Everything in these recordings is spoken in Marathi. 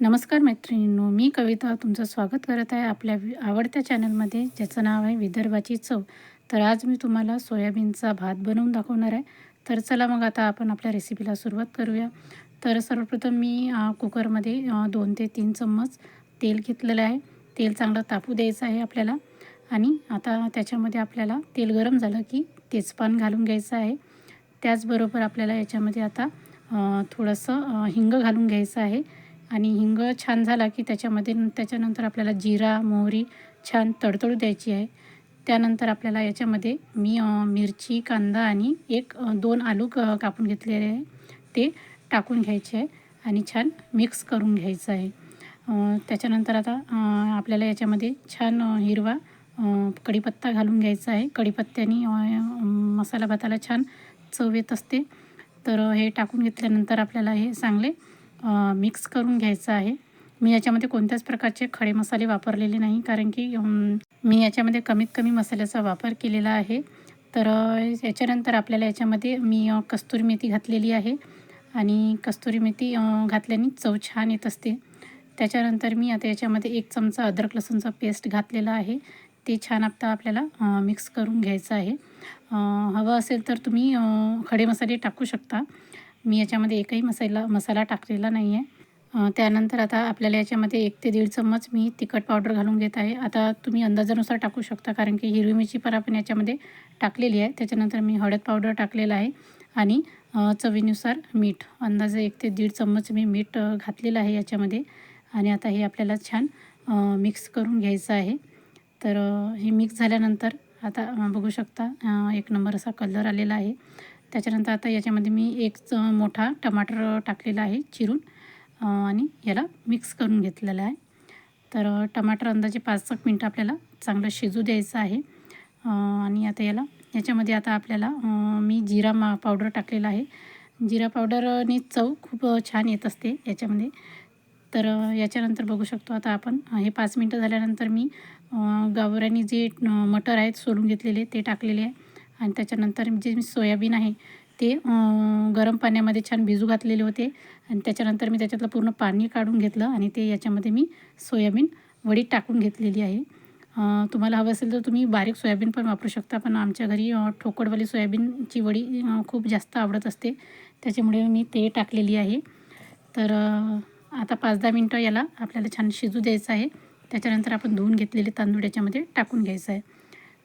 नमस्कार मैत्रिणींनो मी कविता तुमचं स्वागत करत आहे आपल्या आवडत्या चॅनलमध्ये ज्याचं नाव आहे विदर्भाची चव. तर आज मी तुम्हाला सोयाबीनचा भात बनवून दाखवणार आहे. तर चला मग आता आपण आपल्या रेसिपीला सुरुवात करूया. तर सर्वप्रथम मी कुकरमध्ये दोन ते तीन चम्मच तेल घेतलेलं आहे. तेल चांगलं तापू द्यायचं आहे आपल्याला. आणि आता त्याच्यामध्ये आपल्याला तेल गरम झालं की तेजपान घालून घ्यायचं आहे. त्याचबरोबर आपल्याला याच्यामध्ये आता थोडंसं हिंग घालून घ्यायचं आहे. आणि हिंग छान झाला की त्याच्यामध्ये न- त्याच्यानंतर आपल्याला जिरा मोहरी छान तडतडू द्यायची आहे. त्यानंतर आपल्याला याच्यामध्ये मी मिरची कांदा आणि एक दोन आलू क कापून घेतलेले आहे. ते टाकून घ्यायचे आहे आणि छान मिक्स करून घ्यायचं आहे. त्याच्यानंतर आता आपल्याला याच्यामध्ये छान हिरवा कढीपत्ता घालून घ्यायचा आहे. कढीपत्त्याने मसाला भाताला छान चव येत असते. तर हे टाकून घेतल्यानंतर आपल्याला हे चांगले मिक्स करून घ्यायचं आहे. मी याच्यामध्ये कोणत्याच प्रकारचे खडे मसाले वापरलेले नाही कारण की मी याच्यामध्ये कमीत कमी मसाल्याचा वापर केलेला आहे. तर याच्यानंतर आपल्याला याच्यामध्ये मी कस्तुरी मेथी घातलेली आहे. आणि कस्तुरी मेथी घातल्याने चव छान येत असते. त्याच्यानंतर मी आता याच्यामध्ये एक चमचा अद्रक लसूणचा पेस्ट घातलेला आहे. ते छान आता आपल्याला मिक्स करून घ्यायचं आहे. हवं असेल तर तुम्ही खडे मसाले टाकू शकता. मी याच्यामध्ये एकही मसाला मसाला टाकलेला नाही आहे त्यानंतर आता आपल्याला याच्यामध्ये एक ते दीड चम्मच मी तिखट पावडर घालून घेत आहे. आता तुम्ही अंदाजानुसार टाकू शकता कारण की हिरवी मिरची पण आपण याच्यामध्ये टाकलेली आहे. त्याच्यानंतर मी हळद पावडर टाकलेला आहे आणि चवीनुसार मीठ. अंदाजे एक ते दीड चम्मच मी मीठ घातलेलं आहे याच्यामध्ये. आणि आता हे आपल्याला छान मिक्स करून घ्यायचं आहे. तर हे मिक्स झाल्यानंतर आता बघू शकता एक नंबर असा कलर आलेला आहे. त्याच्यानंतर आता याच्यामध्ये मी एक मोठा टमाटर टाकलेला आहे चिरून. आणि याला मिक्स करून घेतलेलं आहे. तर टमाटर अंदाजे पाच एक मिनटं आपल्याला चांगलं शिजू द्यायचं आहे. आणि आता याला याच्यामध्ये आता आपल्याला मी जिरा मा पावडर टाकलेला आहे. जिरा पावडरने चव खूप छान येत असते याच्यामध्ये. तर याच्यानंतर बघू शकतो आता आपण हे पाच मिनटं झाल्यानंतर मी गावऱ्याने जे मटर आहेत सोलून घेतलेले ते टाकलेले आहे. आणि त्याच्यानंतर जे मी सोयाबीन आहे ते गरम पाण्यामध्ये छान भिजू घातलेले होते. आणि त्याच्यानंतर मी त्याच्यातलं पूर्ण पाणी काढून घेतलं आणि ते याच्यामध्ये मी सोयाबीन वडी टाकून घेतलेली आहे. तुम्हाला हवं असेल तर तुम्ही बारीक सोयाबीन पण वापरू शकता पण आमच्या घरी ठोकडवाली सोयाबीनची वडी खूप जास्त आवडत असते. त्याच्यामुळे मी ते टाकलेली आहे. तर आता पाच दहा मिनटं याला आपल्याला छान शिजू द्यायचं आहे. त्याच्यानंतर आपण धुवून घेतलेले तांदूळ याच्यामध्ये टाकून घ्यायचं आहे.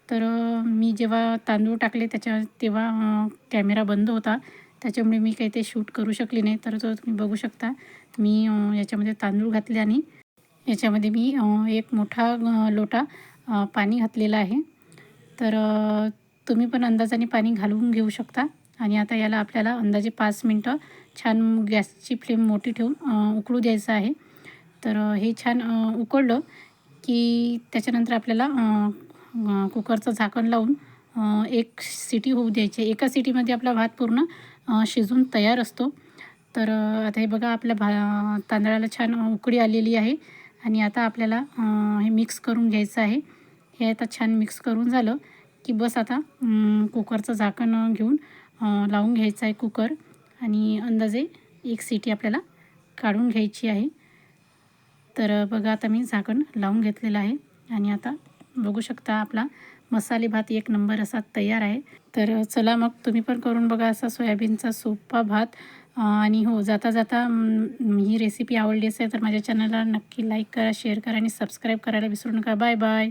तर मी जेव्हा तांदूळ टाकले त्याच्या तेव्हा कॅमेरा बंद होता. त्याच्यामुळे मी काही ते शूट करू शकले नाही. तर तो तुम्ही बघू शकता. मी याच्यामध्ये तांदूळ घातले आणि याच्यामध्ये मी एक मोठा लोटा पाणी घातलेला आहे. तर तुम्ही पण अंदाजाने पाणी घालून घेऊ शकता. आणि आता याला आपल्याला अंदाजे पाच मिनटं छान गॅसची फ्लेम मोठी ठेवून उकळू द्यायचं आहे. तर हे छान उकळलं की त्याच्यानंतर आपल्याला कुकरचं झाकण लावून एक सिटी होऊ द्यायची. एका सिटीमध्ये आपला भात पूर्ण शिजून तयार असतो. तर आता हे बघा आपल्या भा तांदळाला छान उकळी आलेली आहे. आणि आता आपल्याला हे मिक्स करून घ्यायचं आहे. हे आता छान मिक्स करून झालं की बस आता कुकरचं झाकण घेऊन लावून घ्यायचं आहे कुकर. आणि अंदाजे एक सिटी आपल्याला काढून घ्यायची आहे. तर बघा आता मी झाकण लावून घेतलेलं आहे. आणि आता बघू शकता आपला. मसाले भात एक नंबर असा तयार आहे. तर चला मग तुम्ही पण करून बघा असा सोयाबीनचा सोपा भात. आणि हो जाता जाता ही रेसिपी आवडली असेल तर माझ्या चॅनलला नक्की लाईक करा शेअर करा आणि सबस्क्राईब करायला विसरू नका. Bye bye